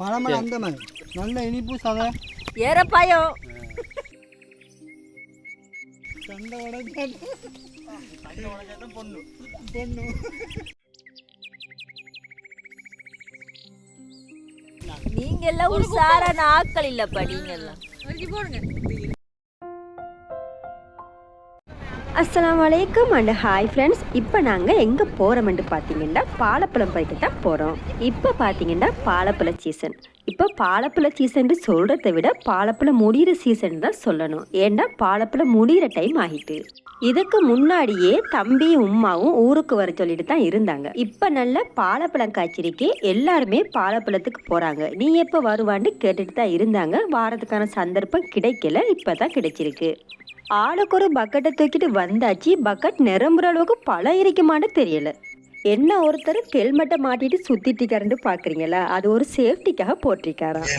பழமரம் அந்த மாதிரி நல்ல இனிப்பு சதை ஏறப்பாயம் சண்டை பொண்ணு? பொண்ணு. நீங்க எல்லாம் உஷாரான ஆட்கள் இல்லப்பா நீங்க எல்லாம் அஸ்லாம் வலைக்கம் அண்ட் ஹாய் ஃப்ரெண்ட்ஸ். இப்போ நாங்கள் எங்கே போகிறோம்னு பார்த்தீங்கன்னா பாலப்பழம் பறிக்க தான் போகிறோம் இப்போ பார்த்தீங்கன்னா பாலப்பழ சீசன் இப்போ பாலப்பழ சீசன் சொல்கிறத விட பாலப்பழம் முடிகிற சீசன் தான் சொல்லணும். ஏன்னா பாலப்பழம் முடிகிற டைம் ஆகிட்டு. இதுக்கு முன்னாடியே தம்பியும் உம்மாவும் ஊருக்கு வர சொல்லிட்டு தான் இருந்தாங்க. இப்போ நல்ல பாலப்பழம் காய்ச்சிருக்கு எல்லாருமே பாலப்பழத்துக்கு போகிறாங்க நீ எப்போ வருவான்னு கேட்டுட்டு தான் இருந்தாங்க. வாரத்துக்கான சந்தர்ப்பம் கிடைக்கல. இப்போ தான் கிடைச்சிருக்கு. ஆளுக்கு ஒரு பக்கெட்டை தூக்கிட்டு வந்தாச்சு. பக்கெட் நிரம்புற அளவுக்கு பழம் இருக்குமான்னு தெரியல. என்ன ஒருத்தர் ஹெல்மெட்டை மாட்டிட்டு சுத்திட்டு இருக்காருன்னு பாக்குறீங்களா? அது ஒரு சேஃப்டிக்காக போட்டிருக்காராம்.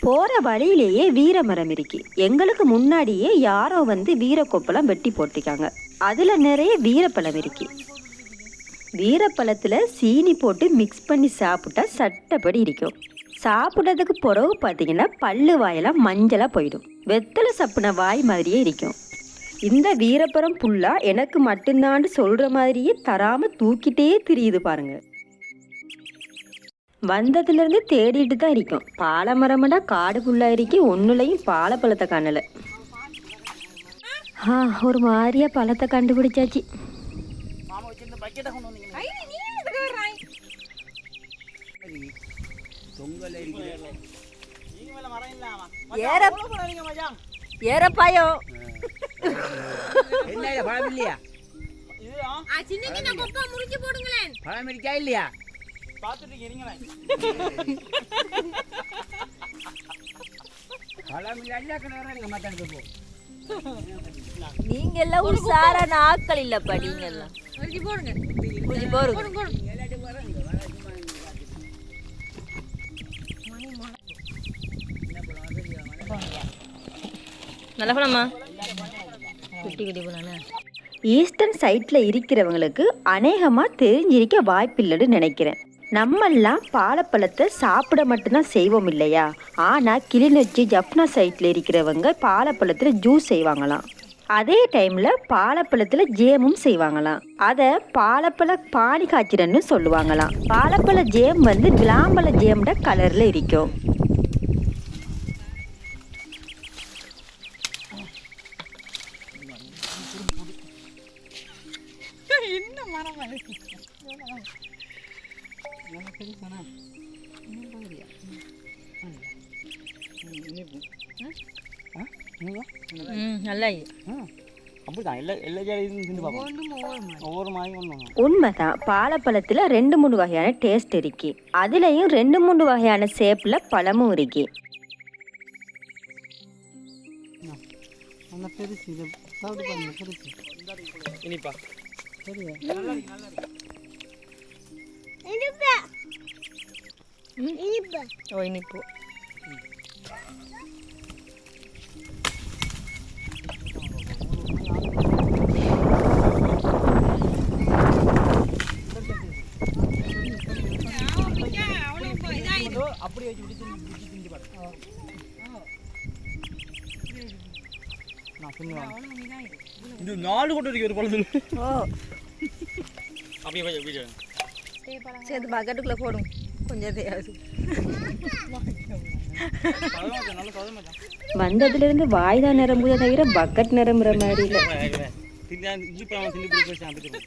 போற வழியிலேயே வீர மரம் இருக்கு. எங்களுக்கு முன்னாடியே யாரோ வந்து வீரக்கொப்பெல்லாம் வெட்டி போட்டிருக்காங்க. அதுல நிறைய வீரப்பழம் இருக்கு. வீரப்பழத்துல சீனி போட்டு மிக்ஸ் பண்ணி சாப்பிட்டா சட்டப்படி இருக்கும். சாப்பிட்டதுக்கு பிறகு பார்த்தீங்கன்னா பல்லு வாயெல்லாம் மஞ்சளாக போயிடும். வெத்தலை சப்புன வாய் மாதிரியே இருக்கும். இந்த வீரப்பரம் புல்லா எனக்கு மட்டும்தான் சொல்ற மாதிரியே தராம தூக்கிட்டே திரியுது பாருங்க. வந்ததுலேருந்து தேடிட்டு தான் இருக்கும். பாலமரமடா காடு புல்லா இருக்கி ஒன்றுலையும் பாலப்பழத்தை காணல. ஆ ஒரு மாதிரியா பழத்தை கண்டுபிடிச்சாச்சு. மாமா வச்சிருந்த பக்கெட்டை கொண்டு வந்தீங்க தொங்கல் ஏற என்ன பழம் இல்லையா? இது ஆ, பழம் இருக்கா இல்லையா? பார்த்துட்டு இருங்களேன் பழம் போ. நீங்க எல்லாம் உஷாரான ஆட்கள் இல்லப்பா நீங்க எல்லாம் புரிஞ்சு போருங்க நல்ல பழமா குட்டி குட்டி பழம்னா ஈஸ்டர்ன் சைட்டில் இருக்கிறவங்களுக்கு அநேகமாக தெரிஞ்சிருக்க வாய்ப்பில்லைன்னு நினைக்கிறேன். நம்மெல்லாம் பாலப்பழத்தை சாப்பிட மட்டும்தான் செய்வோம் இல்லையா? ஆனால் கிளிநொச்சி ஜப்னா சைட்டில் இருக்கிறவங்க பாலப்பழத்தில் ஜூஸ் செய்வாங்களாம். அதே டைமில் பாலப்பழத்தில் ஜேமும் செய்வாங்களாம். அதை பாலப்பழ பானி காய்ச்சிடன்னு சொல்லுவாங்களாம். பாலப்பழ ஜேம் வந்து விளாம்பழ ஜேம்ட கலரில் இருக்கும். மாதிரி ஒன்றும் உண்மைதான். பாலப்பழத்துல ரெண்டு மூணு வகையான டேஸ்ட் இருக்கு. அதுலயும் ரெண்டு மூணு வகையான ஷேப்பில் பழமும் இருக்கு. பெருசு சாப்பிட்டு பாருங்க பெருசு இனிப்பா சரியா ஓ இனிப்பு அப்படி வச்சு பிடிச்சி பிடிச்சி திண்டு பாரு நான் சொல்லுவேன் இது நாலு கொண்டு இருக்கு ஒரு பழத்தில். ஓ. அப்படியே போய் வீடியோ சரி பக்கெட்டுக்குள்ளே போடும். கொஞ்சம் தேவை நல்ல மச்சான் வந்ததுலேருந்து வாய் தான் நிரம்புதே தவிர பக்கெட் நிரம்புற மாதிரி இல்லை. தின்னு ஜீப் அவன் திண்டு பிடிச்சி போய் சாப்பிட்டு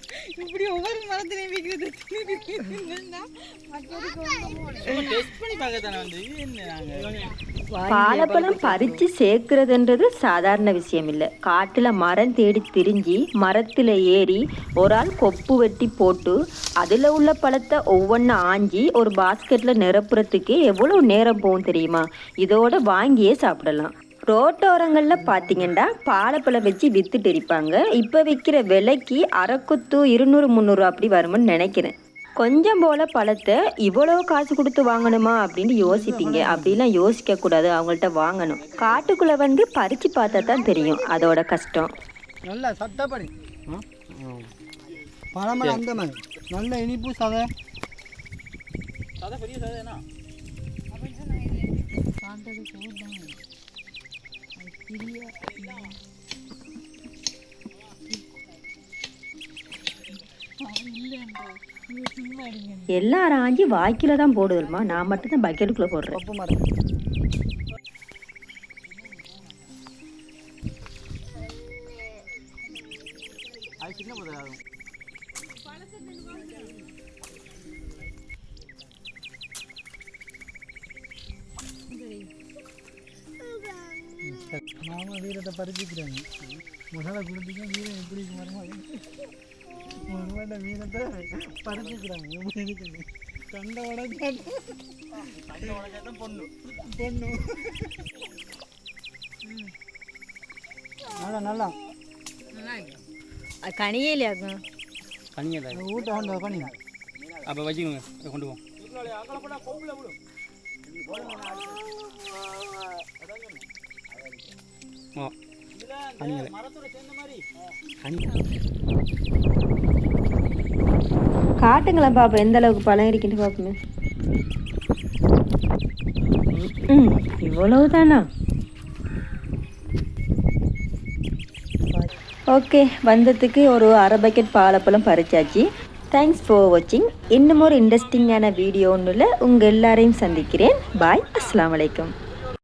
இப்படி ஒவ்வொரு மரத்திலையும் வைக்கிறது டெஸ்ட் பண்ணி பார்க்க தானே வந்து இது என்ன நாங்கள் பாலப்பழம் பறித்து சேர்க்கிறதுன்றது சாதாரண விஷயம் இல்லை காட்டில் மரம் தேடி திரிஞ்சு மரத்தில் ஏறி ஒரு ஆள் கொப்பு வெட்டி போட்டு அதில் உள்ள பழத்தை ஒவ்வொன்றா ஆஞ்சி ஒரு பாஸ்கெட்டில் நிரப்புறதுக்கு எவ்வளோ நேரம் போகும் தெரியுமா இதோட வாங்கியே சாப்பிடலாம் ரோட்டோரங்களில் பார்த்தீங்கன்னா பாலப்பழம் வச்சு வித்துட்டு இருப்பாங்க. இப்போ விற்கிற விலைக்கு அரைக்குத்து இருநூறு முந்நூறு அப்படி வரும்னு நினைக்கிறேன். கொஞ்சம் போல பழத்தை இவ்வளோ காசு கொடுத்து வாங்கணுமா அப்படின்னு யோசிப்பீங்க. அப்படிலாம் யோசிக்க கூடாது. அவங்கள்ட்ட வாங்கணும். காட்டுக்குள்ள வந்து பறிச்சு பார்த்தா தான் தெரியும் அதோட கஷ்டம். நல்ல சட்டப்படி பழமரம் அந்த மாதிரி. நல்ல இனிப்பு சதை. சதை பெரிய சதை என்ன எல்லாரும் ஆஞ்சி வாய்க்கில தான் போடுதுமா நான் மட்டும் தான் பக்கெட்டுக்குள்ளே போடுறேன். சின்ன வீரத்தை பறிச்சுக்கிறாங்க. முதல்ல கொடுத்தீங்க வீரம் எப்படி மருமகன் மருமகன் வீரத்தை பறிச்சுக்கிறாங்க. எப்படி இருக்குது கண்ட உடச்சாதான் பொண்ணு. பொண்ணு. நல்லா நல்லா. அது கனியே இல்லையாக்கும் கனியல ஊட்ட கொண்டு பண்ணி அப்போ வச்சுக்கோங்க. கொண்டு போவோம் கனியல காட்டுங்களேன் பாப்போம் எந்த அளவுக்கு பழம் இருக்குன்னு பார்ப்போமே ம். இவ்வளவு தானா ஓகே வந்ததுக்கு ஒரு அரை பக்கெட் பாலப்பழம் பறிச்சாச்சு. தேங்க்ஸ் ஃபார் வாட்சிங் இன்னும் ஒரு இன்ட்ரெஸ்டிங்கான வீடியோ ஒன்றில் உங்கள் எல்லாரையும் சந்திக்கிறேன். பாய் அஸ்ஸலாமு அலைக்கும்